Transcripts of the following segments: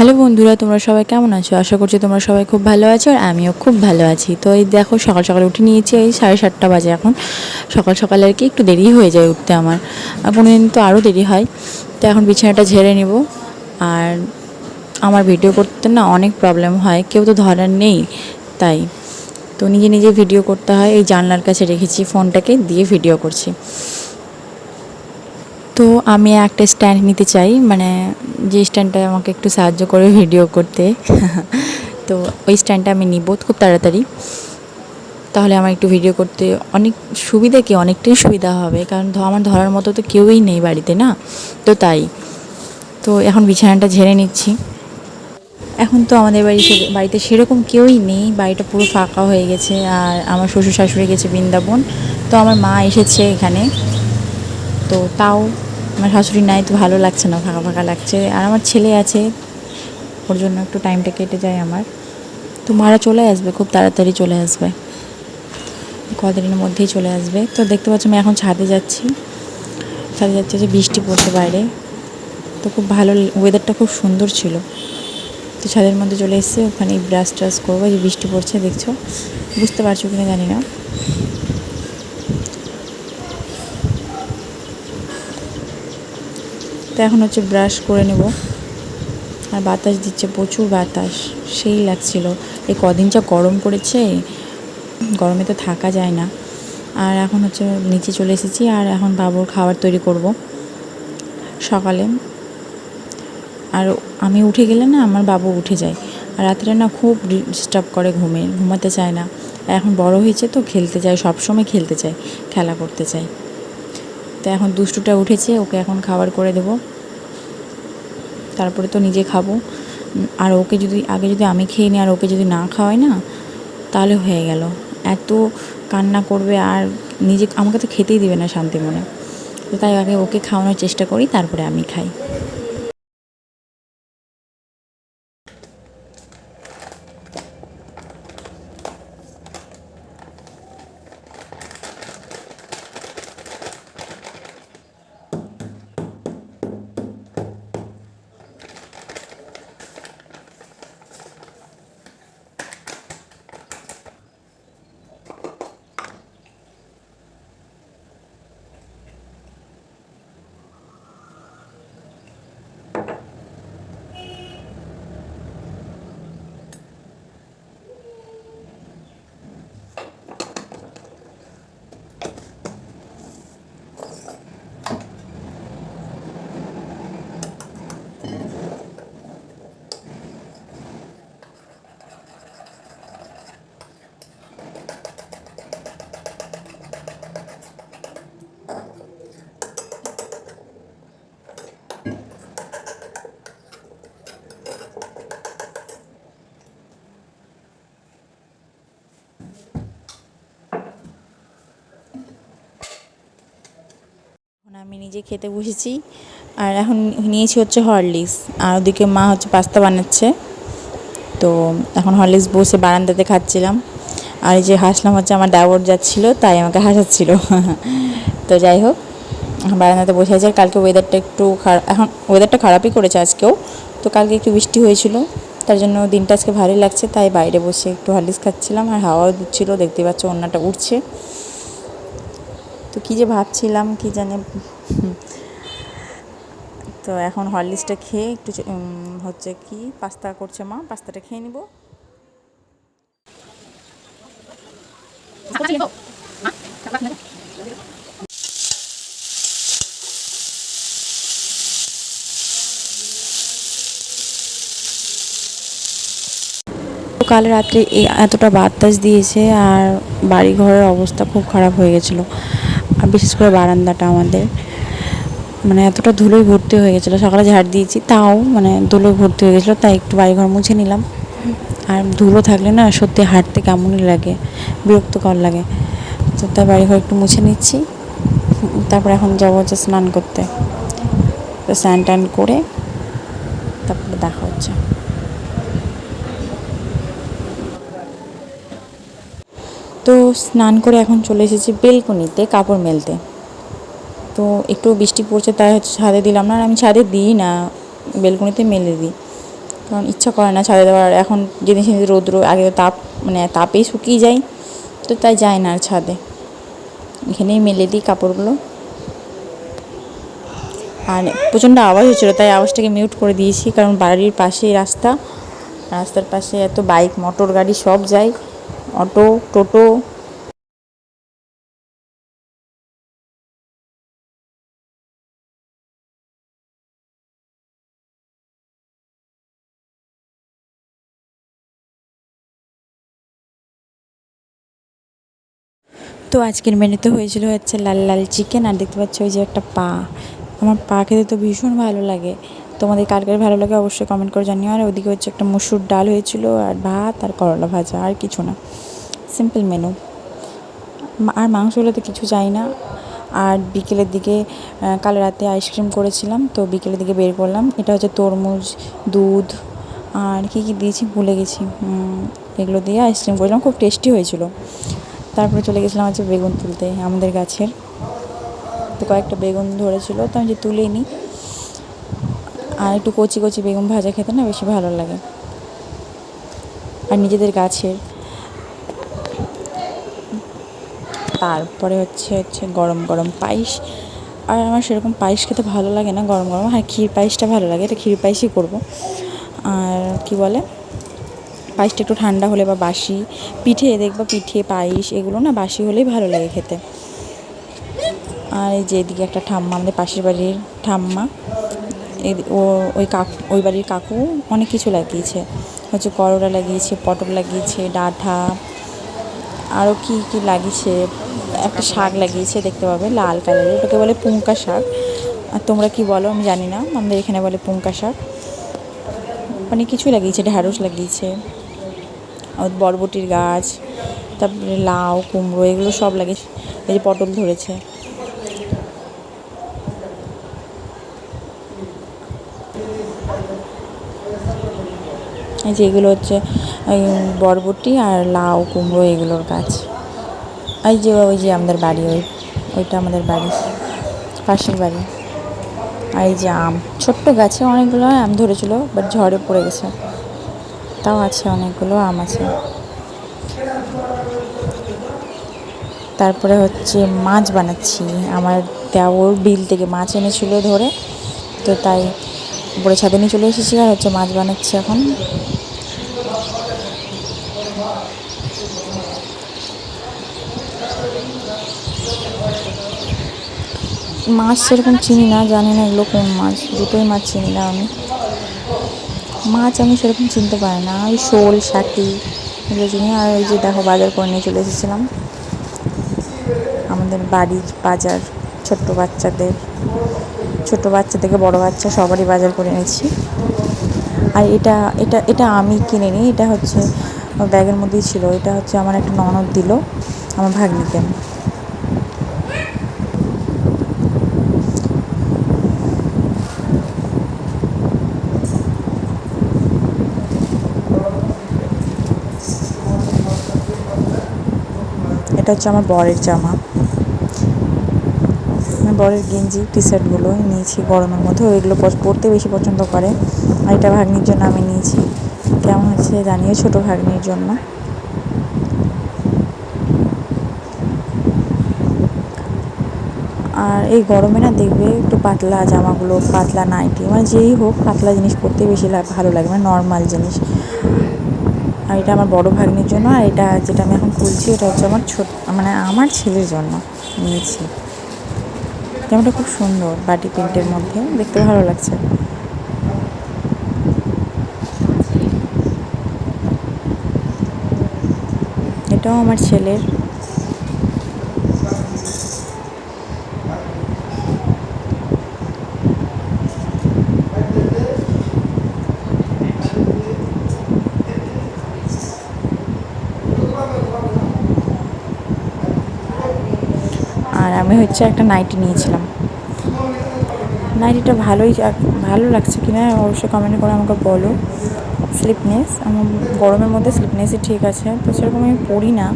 Hello বন্ধুরা, তোমরা সবাই কেমন আছো? আশা করছি তোমরা সবাই খুব ভালো আছো আর আমিও খুব ভালো আছি। তো এই দেখো, সকাল সকাল উঠে নিয়েছি, এই সাড়ে সাতটা বাজে এখন। সকাল সকাল আর কি একটু দেরি হয়ে যায় উঠতে আমার। কোনো দিন তো আরও দেরি হয়। তো এখন বিছানাটা ঝেড়ে নিব। আর আমার ভিডিও করতে না অনেক প্রবলেম হয়। কেউ তো ধরার নেই, তাই। তো নিজে নিজে ভিডিও করতে হয়। এই জানলার কাছে রেখেছি, ফোনটাকে দিয়ে ভিডিও করছি। তো আমি একটা স্ট্যান্ড নিতে চাই মানে যে স্ট্যান্ডটা আমাকে একটু সাহায্য করে ভিডিও করতে। তো ওই স্ট্যান্ডটা আমি নিব খুব তাড়াতাড়ি। তাহলে আমার একটু ভিডিও করতে অনেক সুবিধা কি? অনেকটাই সুবিধা হবে। কারণ আমার ধরার মতো তো কেউই নেই বাড়িতে, না? তো তাই। তো এখন বিছানাটা ঝেড়ে নিচ্ছি। এখন তো আমাদের বাড়ি বাড়িতে সেরকম কেউই নেই। বাড়িটা পুরো ফাঁকা হয়ে গেছে। আর আমার শ্বশুর শাশুড়ি গেছে বৃন্দাবন। তো আমার মা এসেছে এখানে। তো তাও আমার শাশুড়ি নাই তো ভালো লাগছে না, ফাঁকা ফাঁকা লাগছে। আর আমার ছেলে আছে, ওর জন্য একটু টাইমটা কেটে যায় আমার। তো মারা চলে আসবে, খুব তাড়াতাড়ি চলে আসবে। কদিনের মধ্যেই চলে আসবে। তো দেখতে পাচ্ছ আমি এখন ছাদে যাচ্ছি। ছাদে যাচ্ছে যে বৃষ্টি পড়ছে বাইরে। তো খুব ভালো ওয়েদারটা খুব সুন্দর ছিল। তো ছাদের মধ্যে চলে এসেছে ওখানে ব্রাশ ট্রাশ করব যে বৃষ্টি পড়ছে, দেখছ? বুঝতে পারছ কিনা জানি না। তো এখন হচ্ছে ব্রাশ করে নেব। আর বাতাস দিচ্ছে, প্রচুর বাতাস। সেই লাগছিল। এই কদিন যা গরম পড়েছে, গরমে তো থাকা যায় না। আর এখন হচ্ছে নিচে চলে এসেছি, আর এখন বাবুর খাবার তৈরি করব। সকালে। আর আমি উঠে গেলে না, আমার বাবু উঠে যায়। আর রাত্রে না খুব ডিস্টার্ব করে ঘুমে, ঘুমাতে চায় না। এখন বড় হয়েছে তো খেলতে চায় সবসময় খেলতে চায়, খেলা করতে চায়। তো এখন দুষ্টুটা উঠেছে, ওকে এখন খাবার করে দেব। তারপরে তো নিজে খাব। আর ওকে যদি, আগে যদি আমি খেয়ে নিই আর ওকে যদি না খাওয়াই না, তাহলে হয়ে গেল। এত কান্না করবে আর নিজে, আমাকে তো খেতেই দিবে না শান্তি মনে তো তাই আগে ওকে খাওয়ানোর চেষ্টা করি, তারপরে আমি খাই এখন আমি নিজে খেতে বসেছি। আর এখন নিয়েছি হচ্ছে হরলিক্স। আর ওদিকে মা হচ্ছে পাস্তা বানাচ্ছে। তো এখন হরলিক্স বসে বারান্দাতে খাচ্ছিলাম। আর এই যে হাসলাম হচ্ছে আমার দাবর যাচ্ছিল, তাই আমাকে হাসাচ্ছিল। তো যাই হোক বারান্দাতে বসে আছে। আর কালকে ওয়েদারটা একটু খারাপ এখন ওয়েদারটা খারাপই করেছে আজকেও। তো কালকে একটু বৃষ্টি হয়েছিল। তার জন্য দিনটা আজকে ভালোই লাগছে। তাই বাইরে বসে একটু হরলিক্স খাচ্ছিলাম। আর হাওয়াও দিচ্ছিল। দেখতে পাচ্ছ অন্যটা উঠছে তো কী যে ভাবছিলাম, কী জানে। তো এখন হরলিক্সটা খেয়ে একটু হচ্ছে কি পাস্তা করছে মা পাস্তাটা খেয়ে নিব। তো কাল রাত্রে এই এতটা বাতাস দিয়েছে আর বাড়ি ঘরের অবস্থা খুব খারাপ হয়ে গেছিল। আর বিশেষ করে বারান্দাটা আমাদের। মানে এতটা ধুলোয় ভর্তি হয়ে গেছিল। সকালে ঝাড় দিয়েছি, তাও মানে ধুলোয় ভর্তি হয়ে গেছিল, তাই একটু বাড়িঘর মুছে নিলাম। আর ধুলো থাকলে না সত্যি হাঁটতে কেমনই লাগে, বিরক্তকর লাগে। তো তাই বাড়িঘর একটু মুছে নিচ্ছি। তারপর এখন যাব হচ্ছে স্নান করতে। তো স্নান টান করে তারপরে দেখা হচ্ছে। তো স্নান করে এখন চলে এসেছি বেলকনিতে, কাপড় মেলতে। তো একটু বৃষ্টি পড়ছে, তাই হচ্ছে ছাদে দিলাম না। আর আমি ছাদে দিই না, বেলকনিতে মেলে দিই। কারণ ইচ্ছা করে না ছাদে দেওয়ার। এখন যেদিন সেদিন রৌদ্র, আগে তো তাপ মানে তাপেই শুকিয়ে যায়। তো তাই যায় না আর ছাদে। এখানেই মেলে দিই কাপড়গুলো। আর প্রচণ্ড আওয়াজ হচ্ছিল, তাই আওয়াজটাকে মিউট করে দিয়েছি। কারণ বাড়ির পাশেই রাস্তা। রাস্তার পাশে এত বাইক মোটর গাড়ি সব যায়। অটো, টোটো তো আজকের মেনুতে হয়েছিল হচ্ছে লাল লাল চিকেন, আর দেখতে পাচ্ছ ওই যে একটা পা। আমার পা খেতে তো ভীষণ ভালো লাগে। তোমাদের কার কার ভালো লাগে অবশ্যই কমেন্ট করে জানিও। আর ওদিকে হচ্ছে একটা মসুর ডাল হয়েছিল, আর ভাত, আর করলা ভাজা, আর কিছু না। সিম্পল মেনু আর মাংস হলে তো কিছু চাই না। আর বিকেলের দিকে কাল রাতে আইসক্রিম করেছিলাম, তো বিকেলের দিকে বের করলাম। এটা হচ্ছে তরমুজ, দুধ, আর কী কী দিয়েছি ভুলে গেছি। এগুলো দিয়ে আইসক্রিম করেছিলাম। খুব টেস্টি হয়েছিল। তারপরে চলে গেছিলাম হচ্ছে বেগুন তুলতে, আমাদের গাছের। তো কয়েকটা বেগুন ধরেছিল, তো আমি যে তুলে নিই আর একটু কচি কচি বেগুন ভাজা খেতে না বেশি ভালো লাগে। আর নিজেদের গাছের। তারপরে হচ্ছে হচ্ছে গরম গরম পায়েস। আর আমার সেরকম পায়েস খেতে ভালো লাগে না, গরম গরম। হ্যাঁ ক্ষীর পায়েসটা ভালো লাগে, এটা ক্ষীর পায়েসই করব। আর কি বলে? পায়েসটা একটু ঠান্ডা হলে বা বাসি, পিঠে দেখবা পিঠে, পায়েস, এগুলো না বাসি হলেই ভালো লাগে খেতে। আর এই যে এদিকে একটা ঠাম্মা, আমাদের পাশের বাড়ির ঠাম্মা ও ওই কাকু, ওই বাড়ির কাকু অনেক কিছু লাগিয়েছে। হচ্ছে করলা লাগিয়েছে, পটল লাগিয়েছে ডাঁটা আরও কী কী লাগিয়েছে, একটা শাক লাগিয়েছে, দেখতে পাবে, লাল কালারের, ওটাকে বলে পুঙ্কা শাক। আর তোমরা কি বলো, আমি জানি না, আমাদের এখানে বলে পুঙ্কা শাক। অনেক কিছুই লাগিয়েছে ঢ্যাঁড়স লাগিয়েছে। বরবটির গাছ, তারপরে লাউ, কুমড়ো, এগুলো সব লাগে। এই যে পটল ধরেছে। এই যে এগুলো হচ্ছে বরবটি আর লাউ, কুমড়ো এগুলোর গাছ। এই যে ওই যে আমাদের বাড়ি, ওই, ওইটা আমাদের বাড়ি, পাশের বাড়ি। আর এই যে আম, ছোট্ট গাছে অনেকগুলো আম ধরেছিল বাট ঝড়ে পড়ে গেছে। তাও আছে, অনেকগুলো আম আছে। তারপরে হচ্ছে মাছ বানাচ্ছি। আমার দেওর বিল থেকে মাছ এনেছিল ধরে, তো তাই উপরে ছাদে নিয়ে চলে এসেছি আর হচ্ছে মাছ বানাচ্ছি এখন। মাছ সেরকম চিনি না, জানি না এগুলো কোন মাছ, দুটোই মাছ চিনি না আমি। মাছ আমি সেরকম চিনতে পারি না। ওই শোল শাটি এগুলো চিনি। আর ওই যে দেখো বাজার করে নিয়ে চলে এসেছিলাম। আমাদের বাড়ির বাজার, ছোট্ট বাচ্চাদের ছোট বাচ্চা থেকে বড় বাচ্চা সবারই বাজার করে এনেছি। আর এটা এটা এটা আমি কিনে নিই এটা হচ্ছে, ব্যাগের মধ্যেই ছিল। এটা হচ্ছে আমার একটা ননদ দিল, আমার ভাগ্নিকে। এটা হচ্ছে আমার বরের জামা। বরের গেঞ্জি টি শার্টগুলো নিয়েছি গরমের মধ্যে। ওইগুলো পরতে বেশি পছন্দ করে। আর এটা ভাগ্নির জন্য আমি নিয়েছি। কেমন হচ্ছে জানিয়ে ছোটো ভাগ্নির জন্য। আর এই গরমে না দেখবে একটু পাতলা জামাগুলো, পাতলা নাইটি মানে যেই হোক পাতলা জিনিস পরতে বেশি ভালো লাগে মানে নর্মাল জিনিস। আর এটা আমার বড় ভাগ্নির জন্য, আর এটা যেটা আমি এখন খুলছি, এটা হচ্ছে আমার ছোট মানে আমার ছেলের জন্য নিয়েছি। যেমনটা খুব সুন্দর, বাটি প্রিন্টের মধ্যে, দেখতে ভালো লাগছে। এটাও আমার ছেলের। আর আমি হচ্ছে একটা নাইটি নিয়েছিলাম। নাইটিটা ভালোই ভালো লাগছে কিনা অবশ্যই কমেন্ট করে আমাকে বলো। স্লিপনেস আমার গরমের মধ্যে স্লিপনেসই ঠিক আছে, তো সেরকম আমি পড়ি না।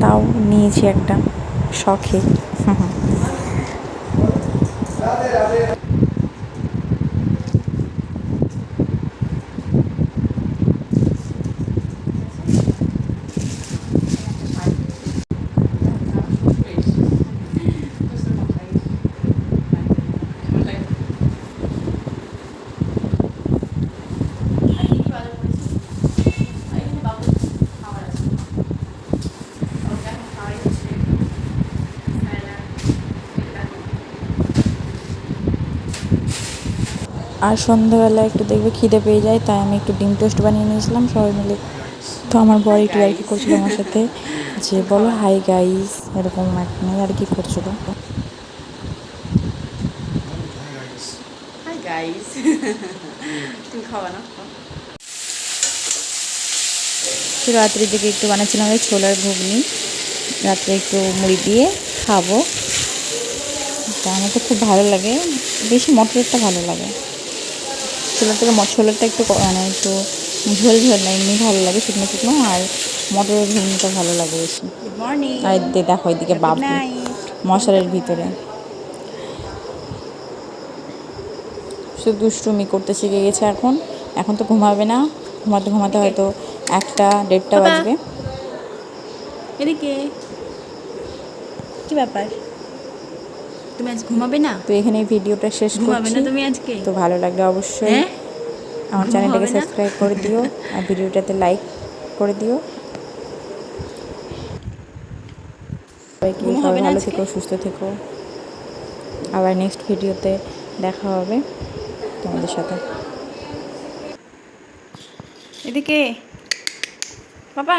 তাও নিয়েছি একটা, শখে। আর সন্ধ্যাবেলা একটু দেখবে খিদে পেয়ে যায় তাই আমি একটু ডিম টোস্ট বানিয়ে নিয়েছিলাম সবাই মিলে। তো আমার বর একটু আর কি করছিল আমার সাথে যে বলো হাই গাইস এরকম একটা আর কি করছিল। রাত্রির দিকে একটু বানাচ্ছিলাম ওই ছোলার ঘুগনি। রাত্রে একটু মুড়ি দিয়ে খাব। তা আমার তো খুব ভালো লাগে বেশি মটরেরটা ভালো লাগে। ছোলার থেকে ছোলারটা একটু মানে একটু ঝোল ঝোল না এমনি ভালো লাগে শুকনো শুকনো আর মটরের ঘুগনিটা ভালো লাগে বেশি। আর দেখো এদিকে বাবু মশারের ভিতরে। শুধু দুষ্টুমি করতে শিখে গেছে এখন। এখন তো ঘুমাবে না ঘুমাতে ঘুমাতে হয়তো একটা দেড়টা। বাজবে। এদিকে। কি ব্যাপার? তুমি আজ ঘুমাবে না? তো এখানে ভিডিওটা শেষ ঘুমাবে করছি। না তুমি আজকে? তো ভালো লাগলে অবশ্যই হ্যাঁ? আমার চ্যানেলটাকে সাবস্ক্রাইব করে দিও আর ভিডিওটাতে লাইক করে দিও। সবাইকে সবাই ভালো থেকো সুস্থ থেকো। আবার নেক্সট ভিডিওতে দেখা হবে তোমাদের সাথে। এদিকে বাবা।